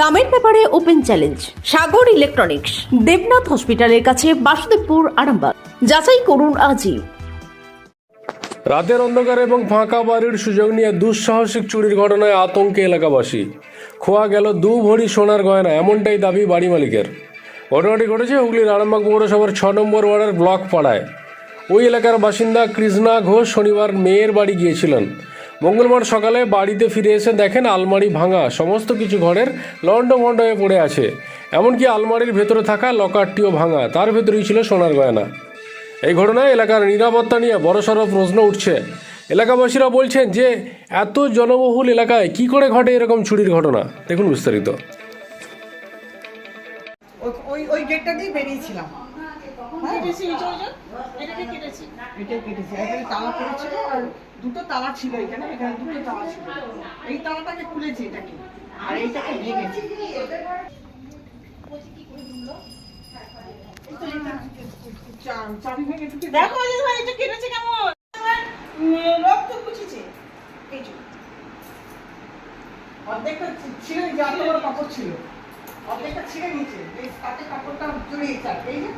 দামের ব্যাপারে open challenge, Sagar electronics, Debnath হসপিটালের কাছে বাসুদেবপুর, আরামবাগ। যাচাই করুন আজই। রাতের অন্ধকার এবং ফাঁকা বাড়ির সুযোগ নিয়ে দুঃসাহসিক চুরির ঘটনায় আতঙ্কে এলাকাবাসী। খোয়া গেল দু ভরি সোনার গয়না, এমনটাই দাবি বাড়ি মালিকের। ঘটনাটি ঘটেছে হুগলির আরামবাগ পৌরসভার ছ নম্বর ওয়ার্ডের ব্লক পাড়ায়। ওই এলাকার বাসিন্দা কৃষ্ণা ঘোষ শনিবার মেয়ের বাড়ি গিয়েছিলেন। মঙ্গলবার সকালে বাড়িতে ফিরে এসে দেখেন আলমারি ভাঙা, সমস্ত কিছু ঘরের লণ্ডভণ্ড হয়ে পড়ে আছে। এমনকি আলমারির ভেতরে থাকা লকারটিও ভাঙা, তার ভেতরেই ছিল সোনার গয়না। এই ঘটনায় এলাকার নিরাপত্তা নিয়ে বড়সড় প্রশ্ন উঠছে। এলাকাবাসীরা বলছেন যে, এত জনবহুল এলাকায় কি করে ঘটে এরকম চুরির ঘটনা? দেখুন বিস্তারিত। ওই ওই গেটটা দিয়ে বেরিয়েছিলাম। কেটেছি ওই যে ওই যে, এটাকে কেটেছি? এটাই কেটেছি। এখানে তালা পড়েছিল আর দুটো তালা ছিল এখানে এখানে দুটো তালা ছিল। এই তালাটাকে খুলেছি এটাকে আর এইটাকে ভেঙেছি। চাবি ভেঙে ঢুকে দেখো যে এটা কেটেছে কেমন? রক্ত মুছেছে এই যে। অর্ধেকটা ছিঁড়ে যে কাপড় ছিল। অর্ধেকটা ছিঁড়ে নিচে এই সাথে কাপড়টা জড়িয়েছে আর এই যে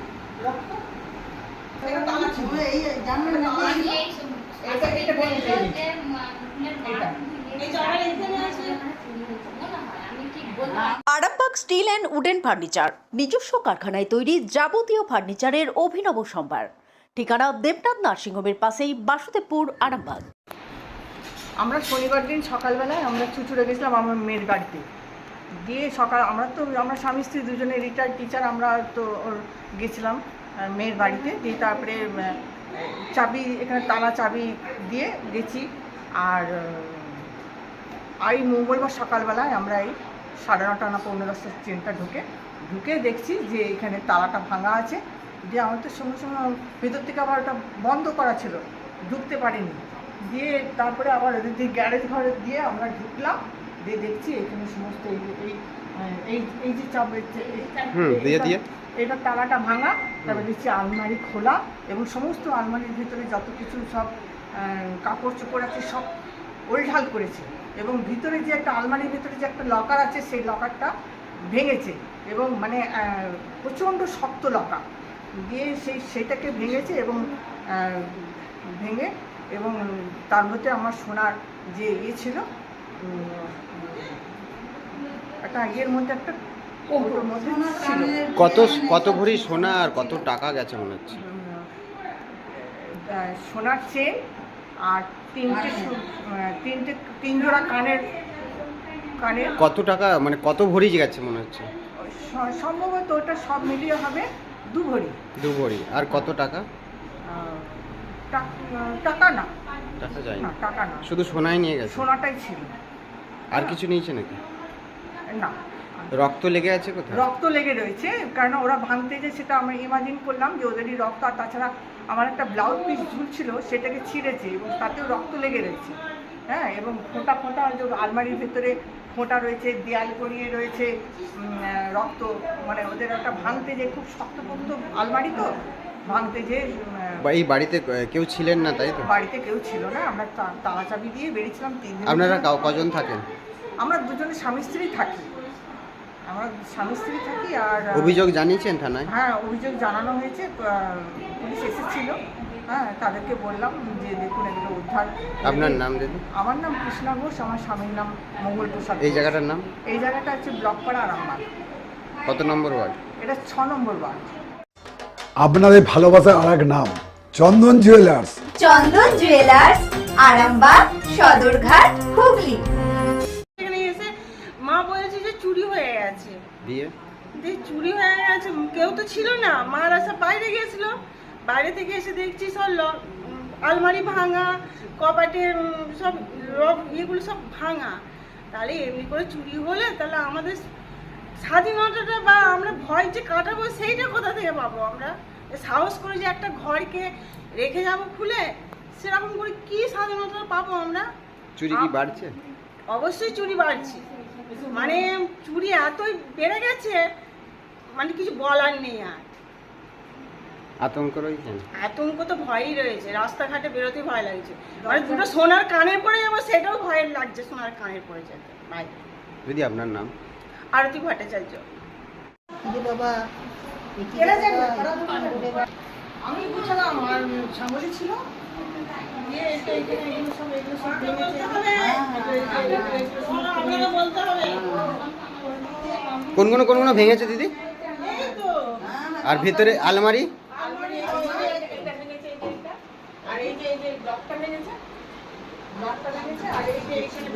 Arambagh steel and wooden furniture, নিজস্ব কারখানায় তৈরি যাবতীয় ফার্নিচারের অভিনব সম্ভার। ঠিকানা দেবনাথ নার্সিংহোমের পাশেই বাসুদেবপুর, আরামবাগ। আমরা শনিবার দিন সকালবেলায় আমরা চুচুড়ে গেছিলাম আমার মেয়ের বাড়িতে। দিয়ে সকাল, আমরা তো, আমরা স্বামী স্ত্রী দুজনে রিটায়ার্ড টিচার আমরা তো ওর গেছিলাম মেয়ের বাড়িতে, দিয়ে তারপরে চাবি, এখানে তালা চাবি দিয়ে গেছি। আর এই মঙ্গলবার সকালবেলায় আমরা এই সাড়ে নটা না পৌনে দশটার ট্রেনটা ঢুকে ঢুকে দেখছি যে এখানে তালাটা ভাঙা আছে। দিয়ে আমার তো সঙ্গে সঙ্গে ভেতর থেকে আবার ওটা বন্ধ করা ছিল, ঢুকতে পারিনি। দিয়ে তারপরে আবার ওদের দিয়ে গ্যারেজ ঘরে দিয়ে আমরা ঢুকলাম, দিয়ে দেখছি এখানে সমস্ত এই এই এই যে চাপ হুম, দিয়ে দিয়ে। এটা তালাটা ভাঙা তারপরে দেখছি আলমারি খোলা এবং সমস্ত আলমারির ভিতরে যত কিছু সব কাপড় চোপড় আছে সব ওলঢাল করেছে এবং ভিতরে যে একটা আলমারির ভিতরে যে একটা লকার আছে সেই লকারটা ভেঙেছে এবং মানে প্রচণ্ড শক্ত লকার দিয়ে সেই সেটাকে ভেঙেছে এবং ভেঙে এবং তার মধ্যে আমার সোনার যে ইয়ে ছিল একটা ইয়ের মধ্যে একটা কৌটোর মধ্যে ছিল। কত কত ভরি সোনা আর কত টাকা গেছে মনে হচ্ছে? সোনার চেন আর তিনটে তিনটে তিন জোড়া কানের কানের। কত টাকা মানে কত ভরি গেছে মনে হচ্ছে? সম্ভবত ওটা সব মিলিয়ে হবে দু ভরি। দু ভরি। আর কত টাকা? টাক- না। টাকা যায়নি। না টাকা না। শুধু সোনাই নিয়ে গেছে? সোনাটাই ছিল। আর কিছু নিয়েছে নাকি? না। রক্ত লেগে আছে কোথায় রক্ত লেগে রয়েছে কারণ ওরা ভাঙতে যে সেটা আমরা ইমাজিন করলাম যে ওদেরই রক্ত আর তাছাড়া আমার একটা ব্লাউজ পিস ঝুলছিল সেটাকে ছিঁড়েছে এবং তাতেও রক্ত লেগে রয়েছে। হ্যাঁ এবং ফোঁটা ফোঁটা যে আলমারির ভেতরে ফোঁটা রয়েছে দেয়াল করিয়ে রয়েছে রক্ত মানে ওদের একটা ভাঙতে যে খুব শক্তপোক্ত আলমারি তো ভাঙতে যে এই বাড়িতে কেউ ছিলেন না তাই তো? বাড়িতে কেউ ছিল না আমরা তা- তালা চাবি দিয়ে বেরিয়েছিলাম তিন দিন আপনারা কজন থাকেন? আমরা দুজনে স্বামী স্ত্রী থাকি। আমরা স্বামী স্ত্রী থাকি আর অভিযোগ জানিয়েছেন থানায়? হ্যাঁ অভিযোগ জানানো হয়েছে পুলিশ এসেছিল। হ্যাঁ তাদেরকে বললাম যে দেখুন এগুলো উদ্ধার। আপনার নাম দিদি আমার নাম কৃষ্ণা ঘোষ আমার স্বামীর নাম মঙ্গল প্রসাদ এই জায়গাটার নাম? এই জায়গাটা হচ্ছে ব্লকপাড়া আরামবাগ। কত নম্বর ওয়ার্ড? এটা ছ নম্বর ওয়ার্ড। আপনাদের ভালোবাসার আর এক নাম চন্দন জুয়েলার্স। চন্দন জুয়েলার্স আরামবাগ সদরঘাট হুগলি। বলেছে যে চুরি হয়ে গেছে। দিয়ে? দিয়ে চুরি হয়ে গেছে কেউ তো ছিল না মারা সব বাইরে গেছিল। বাইরে থেকে এসে দেখছি সব আলমারি ভাঙা কপাটের উম, সব রব ইয়েগুলো সব ভাঙা। তাহলে এমনি করে চুরি হলে তাহলে আমাদের স্বাধীনতাটা বা আমরা ভয় যে কাটাবো সেইটা কোথা থেকে পাবো আমরা? সাহস করে যে একটা ঘরকে রেখে যাব খুলে সেরকম করে কি স্বাধীনতা পাবো আমরা? চুরি কি বাড়ছে? অবশ্যই চুরি বাড়ছে। মানে চুরি এতই বেড়ে গেছে মানে কিছু বলার নেই আর। আতঙ্ক রয়েছেন আতঙ্ক তো ভয়ই রয়েছে রাস্তাঘাটে বেরোতে ভয় লাগছে। মানে দুটো সোনার কানের পরে যাব সেটাও ভয়ের লাগছে সোনার কানের পরে যেতে বাইরে দিদি আপনার নাম? আরতি ভট্টাচার্য। আমি বুঝলাম আর সামনে ছিল। কোন কোন কোন ভেঙেছে দিদি আর ভিতরে আলমারি। আর এই যে এই যে আর এই যে এখানে